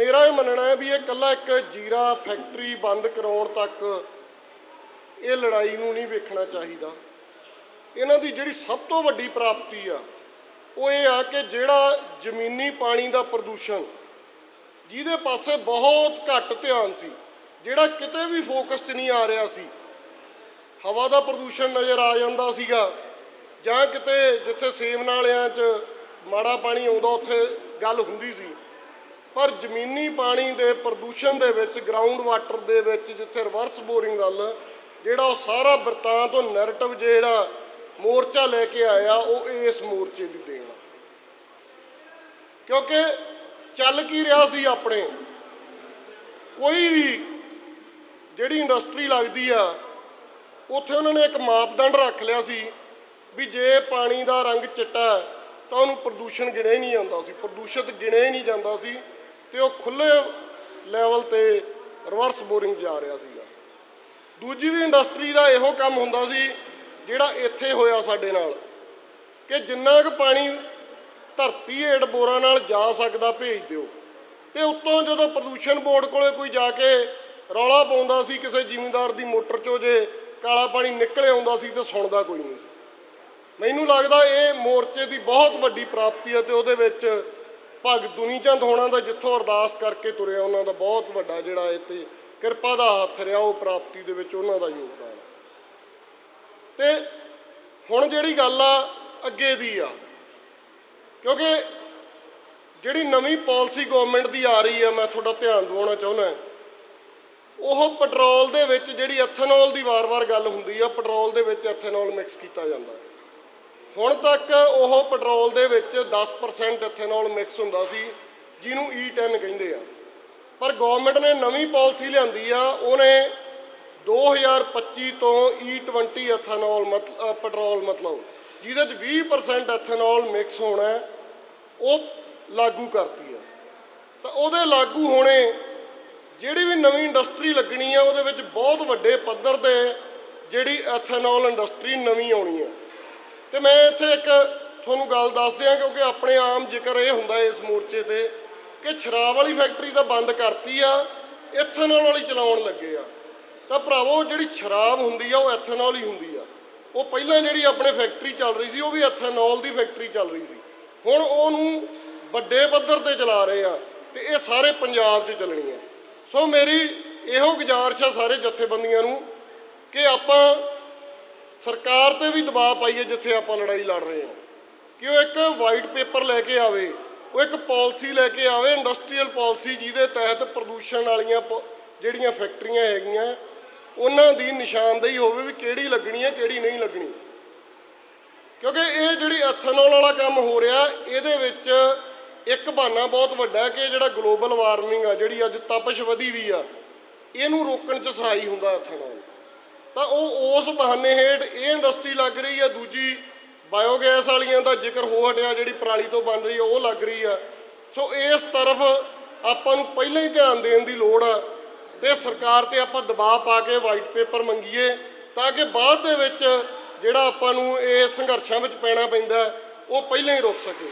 ਮੇਰਾ ਇਹ ਮੰਨਣਾ ਹੈ ਵੀ ਇਹ ਕੱਲਾ ਇੱਕ ਜੀਰਾ ਫੈਕਟਰੀ ਬੰਦ ਕਰਾਉਣ ਤੱਕ ਇਹ ਲੜਾਈ ਨੂੰ ਨਹੀਂ ਵੇਖਣਾ ਚਾਹੀਦਾ। ਇਹਨਾਂ ਦੀ ਜਿਹੜੀ ਸਭ ਤੋਂ ਵੱਡੀ ਪ੍ਰਾਪਤੀ ਆ, ਉਹ ਇਹ ਆ ਕਿ ਜਿਹੜਾ ਜ਼ਮੀਨੀ ਪਾਣੀ ਦਾ ਪ੍ਰਦੂਸ਼ਣ, ਜਿਹਦੇ ਪਾਸੇ ਬਹੁਤ ਘੱਟ ਧਿਆਨ ਸੀ, ਜਿਹੜਾ ਕਿਤੇ ਵੀ ਫੋਕਸ 'ਚ ਨਹੀਂ ਆ ਰਿਹਾ ਸੀ, ਹਵਾ ਦਾ ਪ੍ਰਦੂਸ਼ਣ ਨਜ਼ਰ ਆ ਜਾਂਦਾ ਸੀਗਾ, ਜਾਂ ਕਿਤੇ ਜਿੱਥੇ ਸੇਮ ਨਾਲਿਆਂ 'ਚ ਮਾੜਾ ਪਾਣੀ ਆਉਂਦਾ, ਉੱਥੇ ਗੱਲ ਹੁੰਦੀ ਸੀ। ਪਰ ਜ਼ਮੀਨੀ ਪਾਣੀ ਦੇ ਪ੍ਰਦੂਸ਼ਣ ਦੇ ਵਿੱਚ ਗਰਾਊਂਡ ਵਾਟਰ ਦੇ ਵਿੱਚ ਜਿੱਥੇ ਰਿਵਰਸ ਬੋਰਿੰਗ ਵੱਲ, ਜਿਹੜਾ ਉਹ ਸਾਰਾ ਬਰਤਾਂਤ ਤੋਂ ਨੈਰੇਟਿਵ ਜਿਹੜਾ ਮੋਰਚਾ ਲੈ ਕੇ ਆਇਆ, ਉਹ ਇਸ ਮੋਰਚੇ ਦੀ ਦੇਣ। ਕਿਉਂਕਿ ਚੱਲ ਕੀ ਰਿਹਾ ਸੀ ਆਪਣੇ? ਕੋਈ ਵੀ ਜਿਹੜੀ ਇੰਡਸਟਰੀ ਲੱਗਦੀ ਆ, ਉੱਥੇ ਉਹਨਾਂ ਨੇ ਇੱਕ ਮਾਪਦੰਡ ਰੱਖ ਲਿਆ ਸੀ ਵੀ ਜੇ ਪਾਣੀ ਦਾ ਰੰਗ ਚਿੱਟਾ ਤਾਂ ਉਹਨੂੰ ਪ੍ਰਦੂਸ਼ਣ ਗਿਣਿਆ ਹੀ ਨਹੀਂ ਜਾਂਦਾ ਸੀ। ਪ੍ਰਦੂਸ਼ਿਤ ਗਿਣਿਆ ਹੀ ਨਹੀਂ ਜਾਂਦਾ ਸੀ। ਤੇ ਉਹ ਖੁੱਲੇ ਲੈਵਲ ਤੇ ਰਿਵਰਸ ਬੋਰਿੰਗ ਜਾ ਰਿਹਾ ਸੀਗਾ। ਦੂਜੀ ਵੀ ਇੰਡਸਟਰੀ ਦਾ ਇਹੋ ਕੰਮ ਹੁੰਦਾ ਸੀ, ਜਿਹੜਾ ਇੱਥੇ ਹੋਇਆ ਸਾਡੇ ਨਾਲ, ਕਿ ਜਿੰਨਾ ਕੁ ਪਾਣੀ ਧਰਤੀ ਹੇਠ ਬੋਰਾਂ ਨਾਲ ਜਾ ਸਕਦਾ ਭੇਜ ਦਿਓ। ਤੇ ਉੱਤੋਂ ਜਦੋਂ ਪ੍ਰਦੂਸ਼ਣ ਬੋਰਡ ਕੋਲੇ ਕੋਈ ਜਾ ਕੇ ਰੌਲਾ ਪਾਉਂਦਾ ਸੀ, ਕਿਸੇ ਜ਼ਿਮੀਂਦਾਰ ਦੀ ਮੋਟਰ ਚੋਂ ਜੇ ਕਾਲਾ ਪਾਣੀ ਨਿਕਲੇ ਆਉਂਦਾ ਸੀ ਤੇ ਸੁਣਦਾ ਕੋਈ ਨਹੀਂ ਸੀ। ਮੈਨੂੰ ਲੱਗਦਾ ਇਹ ਮੋਰਚੇ ਦੀ ਬਹੁਤ ਵੱਡੀ ਪ੍ਰਾਪਤੀ ਹੈ ਤੇ ਉਹਦੇ ਵਿੱਚ ਭਗਤ ਦੁਨੀਚੰਦ ਹੋਣਾ ਦਾ ਜਿੱਥੋਂ ਅਰਦਾਸ ਕਰਕੇ ਤੁਰਿਆ, ਉਹਨਾਂ ਦਾ ਬਹੁਤ ਵੱਡਾ ਜਿਹੜਾ ਇੱਥੇ ਕਿਰਪਾ ਦਾ ਹੱਥ ਰਿਹਾ, ਉਹ ਪ੍ਰਾਪਤੀ ਦੇ ਵਿੱਚ ਉਹਨਾਂ ਦਾ ਯੋਗਦਾਨ। ਤੇ ਹੁਣ ਜਿਹੜੀ ਗੱਲ ਆ, ਅੱਗੇ ਦੀ ਆ। ਕਿਉਂਕਿ ਜਿਹੜੀ ਨਵੀਂ ਪਾਲਿਸੀ ਗਵਰਨਮੈਂਟ ਦੀ ਆ ਰਹੀ ਆ, ਮੈਂ ਤੁਹਾਡਾ ਧਿਆਨ ਦਿਵਾਉਣਾ ਚਾਹੁੰਦਾ ਉਹ ਪੈਟਰੋਲ ਦੇ ਵਿੱਚ ਜਿਹੜੀ ਐਥਨੋਲ ਦੀ ਵਾਰ-ਵਾਰ ਗੱਲ ਹੁੰਦੀ ਆ, ਪੈਟਰੋਲ ਦੇ ਵਿੱਚ ਐਥਨੋਲ ਮਿਕਸ ਕੀਤਾ ਜਾਂਦਾ। ਹੁਣ ਤੱਕ ਉਹ ਪੈਟਰੋਲ ਦੇ ਵਿੱਚ 10% ਐਥਨੋਲ ਮਿਕਸ ਹੁੰਦਾ ਸੀ, ਜਿਹਨੂੰ E10 ਕਹਿੰਦੇ ਆ। ਪਰ ਗਵਰਨਮੈਂਟ ਨੇ ਨਵੀਂ ਪਾਲਿਸੀ ਲਿਆਂਦੀ ਆ, ਉਹਨੇ 2025 ਤੋਂ E20 ਐਥਨੋਲ ਮਤਲਬ ਪੈਟਰੋਲ ਮਤਲਬ, ਜਿਹਦੇ ਚ 20% ਐਥਨੋਲ ਮਿਕਸ ਹੋਣਾ ਉਹ ਲਾਗੂ ਕਰਤੀ ਆ। ਤਾਂ ਉਹਦੇ ਲਾਗੂ ਹੋਣੇ, ਜਿਹੜੀ ਵੀ ਨਵੀਂ ਇੰਡਸਟਰੀ ਲੱਗਣੀ ਆ, ਉਹਦੇ ਵਿੱਚ ਬਹੁਤ ਵੱਡੇ ਪੱਧਰ ਤੇ ਜਿਹੜੀ ਐਥਨੋਲ ਇੰਡਸਟਰੀ ਨਵੀਂ ਆਉਣੀ ਆ। ਤੇ ਮੈਂ ਇੱਥੇ ਇੱਕ ਤੁਹਾਨੂੰ ਗੱਲ ਦੱਸ ਦਿਆਂ ਕਿਉਂਕਿ ਆਪਣੇ ਆਮ ਜ਼ਿਕਰ ਇਹ ਹੁੰਦਾ ਇਸ ਮੋਰਚੇ ਤੇ ਕਿ ਸ਼ਰਾਬ ਵਾਲੀ ਫੈਕਟਰੀ ਤਾਂ ਬੰਦ ਕਰਤੀ ਆ, ਐਥਨੋਲ ਵਾਲੀ ਚਲਾਉਣ ਲੱਗੇ ਆ। ਤਾਂ ਭਰਾਵੋ, ਜਿਹੜੀ ਸ਼ਰਾਬ ਹੁੰਦੀ ਆ, ਉਹ ਐਥਨੋਲ ਹੀ ਹੁੰਦੀ ਆ। ਉਹ ਪਹਿਲਾਂ ਜਿਹੜੀ ਆਪਣੇ ਫੈਕਟਰੀ ਚੱਲ ਰਹੀ ਸੀ, ਉਹ ਵੀ ਐਥਨੋਲ ਦੀ ਫੈਕਟਰੀ ਚੱਲ ਰਹੀ ਸੀ। ਹੁਣ ਉਹਨੂੰ ਵੱਡੇ ਪੱਧਰ ਤੇ ਚਲਾ ਰਹੇ ਆ ਤੇ ਇਹ ਸਾਰੇ ਪੰਜਾਬ 'ਚ ਚੱਲਣੀ ਆ। ਸੋ ਮੇਰੀ ਇਹੋ ਗੁਜ਼ਾਰਿਸ਼ ਆ ਸਾਰੇ ਜਥੇਬੰਦੀਆਂ ਨੂੰ ਕਿ ਆਪਾਂ ਸਰਕਾਰ ਤੇ ਵੀ ਦਬਾਅ ਪਾਈਏ ਜਿੱਥੇ ਆਪਾਂ ਲੜਾਈ ਲੜ ਰਹੇ ਹਾਂ। ਕਿ ਉਹ ਇੱਕ ਵਾਈਟ ਪੇਪਰ ਲੈ ਕੇ ਆਵੇ, ਉਹ ਇੱਕ ਪਾਲਿਸੀ ਲੈ ਕੇ ਆਵੇ ਇੰਡਸਟਰੀਅਲ ਪਾਲਿਸੀ ਜਿਹਦੇ ਤਹਿਤ ਪ੍ਰਦੂਸ਼ਣ ਵਾਲੀਆਂ ਪ- ਜਿਹੜੀਆਂ ਫੈਕਟਰੀਆਂ ਹੈਗੀਆਂ, ਉਹਨਾਂ ਦੀ ਨਿਸ਼ਾਨਦੇਹੀ ਹੋਵੇ ਵੀ ਕਿਹੜੀ ਲੱਗਣੀ ਹੈ, ਕਿਹੜੀ ਨਹੀਂ ਲੱਗਣੀ। ਕਿਉਂਕਿ ਇਹ ਜਿਹੜੀ ਐਥਨੋਲ ਵਾਲਾ ਕੰਮ ਹੋ ਰਿਹਾ, ਇਹਦੇ ਵਿੱਚ ਇੱਕ ਬਹਾਨਾ ਬਹੁਤ ਵੱਡਾ ਕਿ ਜਿਹੜਾ ਗਲੋਬਲ ਵਾਰਮਿੰਗ ਆ, ਜਿਹੜੀ ਅੱਜ ਤਪਸ਼ ਵਧੀ ਵੀ ਆ, ਇਹਨੂੰ ਰੋਕਣ 'ਚ ਸਹਾਈ ਹੁੰਦਾ ਐਥਨੋਲ ਤਾਂ ਉਹ ਉਸ ਬਹਾਨੇ ਹੇਠ ਇਹ ਇੰਡਸਟਰੀ ਲੱਗ ਰਹੀ ਆ, ਦੂਜੀ ਬਾਇਓਗੈਸ ਵਾਲੀਆਂ ਦਾ ਜ਼ਿਕਰ ਹੋ ਹਟਿਆ, ਜਿਹੜੀ ਪਰਾਲੀ ਤੋਂ ਬਣ ਰਹੀ ਆ, ਉਹ ਲੱਗ ਰਹੀ ਆ। ਸੋ ਇਸ ਤਰਫ ਆਪਾਂ ਨੂੰ ਪਹਿਲਾਂ ਹੀ ਧਿਆਨ ਦੇਣ ਦੀ ਲੋੜ ਆ ਤੇ ਸਰਕਾਰ ਤੇ ਆਪਾਂ ਦਬਾਅ ਪਾ ਕੇ ਵਾਈਟ ਪੇਪਰ ਮੰਗੀਏ ਤਾਂ ਕਿ ਬਾਅਦ ਦੇ ਵਿੱਚ ਜਿਹੜਾ ਆਪਾਂ ਨੂੰ ਇਹ ਸੰਘਰਸ਼ਾਂ ਵਿੱਚ ਪੈਣਾ ਪੈਂਦਾ, ਉਹ ਪਹਿਲਾਂ ਹੀ ਰੁਕ ਸਕੇ।